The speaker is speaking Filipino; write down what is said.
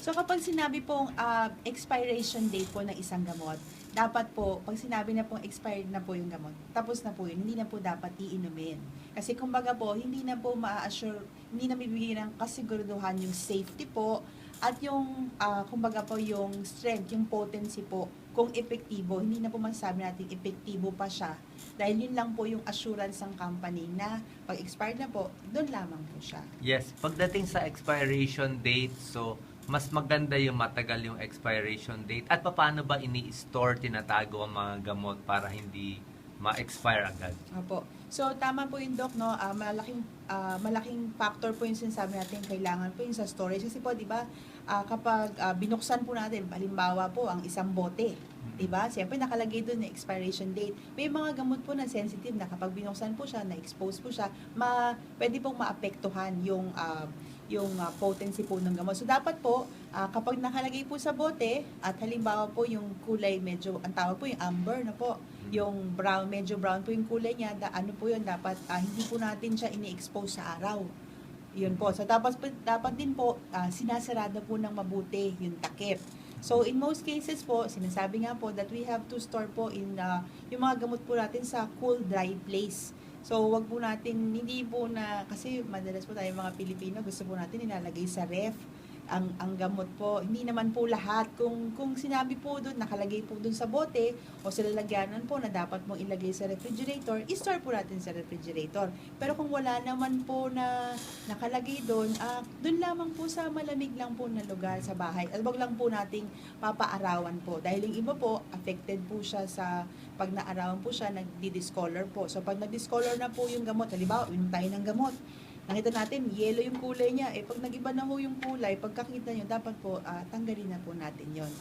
So kapag sinabi pong ah, expiration date po ng isang gamot, dapat po, pag sinabi na pong expired na po yung gamot, tapos na po yun, hindi na po dapat iinumin. Kasi kumbaga po, hindi na po ma-assure, hindi na bibigyan ng kasiguraduhan yung safety po, at yung, ah, kumbaga po, yung strength, yung potency po, kung epektibo, hindi na po masasabi natin epektibo pa siya. Dahil yun lang po yung assurance ng company na pag expired na po, doon lamang po siya. Yes, pagdating sa expiration date, so mas maganda yung matagal yung expiration date. At paano ba ini-store, tinatago ang mga gamot para hindi ma-expire agad? Opo. So tama po yung doc no, Ah, malaking ah, malaking factor po yung sinasabi natin kailangan po yung sa storage kasi po 'di ba ah, kapag ah, binuksan po natin halimbawa po ang isang bote, 'di ba? Siyempre nakalagay doon na expiration date. May mga gamot po na sensitive na kapag binuksan po siya, na-expose po siya, ma pwede pong maapektuhan yung ah, yung ah, potency po ng gamot. So dapat po ah, kapag nakalagay po sa bote at halimbawa po yung kulay medyo ang tawag po yung amber na po, yung brown, medyo brown po yung kulay niya, da, ano po yun, dapat ah, hindi po natin siya ini-expose sa araw. Yun po. So, dapat, dapat din po, ah, sinasarado po ng mabuti yung takip. So, in most cases po, sinasabi nga po that we have to store po in ah, yung mga gamot po natin sa cool, dry place. So, wag po natin, hindi po na, kasi madalas po tayo mga Pilipino, gusto po natin nilalagay sa ref ang ang gamot po. Hindi naman po lahat. Kung kung sinabi po doon, nakalagay po doon sa bote o sa lalagyanan po na dapat mong ilagay sa refrigerator, i-store po natin sa refrigerator. Pero kung wala naman po na nakalagay doon, ah, doon lamang po sa malamig lang po na lugar sa bahay. At wag lang po nating papaarawan po. Dahil yung iba po, affected po siya sa pag naarawan po siya, nagdi-discolor po. So pag nag-discolor na po yung gamot, halimbawa, uminom tayo ng gamot, nakita natin, yellow yung kulay niya. Eh, pag nag-iba na ho yung kulay, pagkakita nyo, dapat po, ah, tanggalin na po natin yon